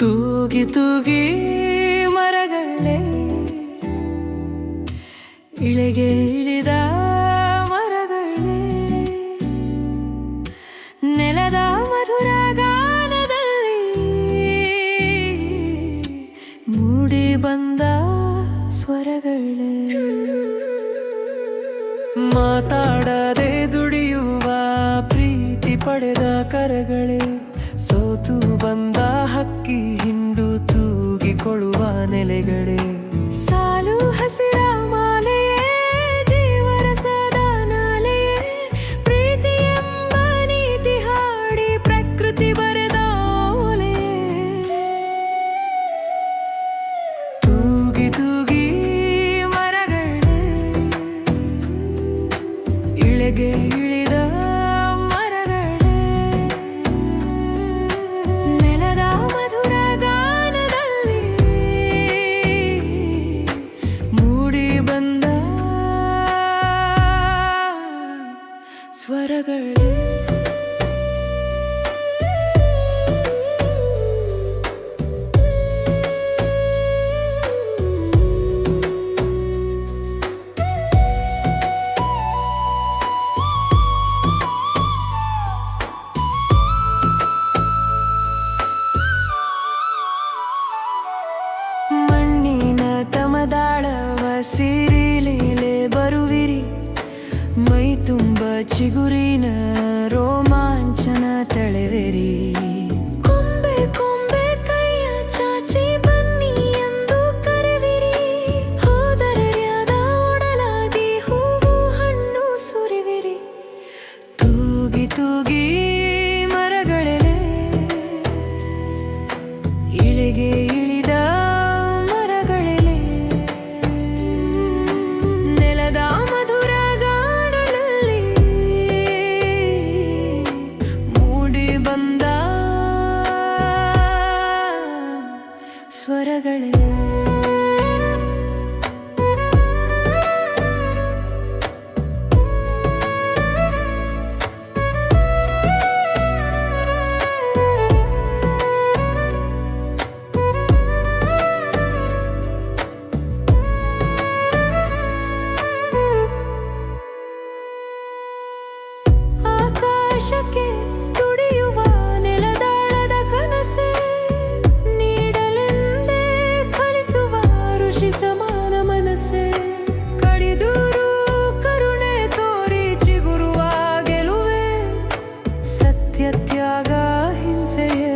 ತೂಗಿ ತೂಗಿ ಮರಗಳೇ, ಇಳೆಗೆ ಇಳಿದ ಮರಗಳೇ. ನೆಲದ ಮಧುರ ಗಾನದಲ್ಲಿ ಮೂಡಿ ಬಂದ ಸ್ವರಗಳೇ. ಮಾತಾಡದೆ ದುಡಿಯುವ ಪ್ರೀತಿ ಪಡೆದ ಕರಗಳೇ, ಸೋತು ಬಂದ ಇಳೆಗೆ ಇಳಿದ ಮರಗಳೇ. ನೆಲದ ಮಧುರ ಗಾನದಲ್ಲಿ ಮೂಡಿ ಬಂದ ಸ್ವರಗಳೇ. ಸಿರಿಲೀಲೆ ಬರುವಿರಿ? ಮೈ ತುಂಬ ಚಿಗುರಿನ ಸಮಾನ ಕರುಣೆ ತೋರಿ ಸತ್ಯ ತ್ಯಾಗ ಹಿಂಸೆಯ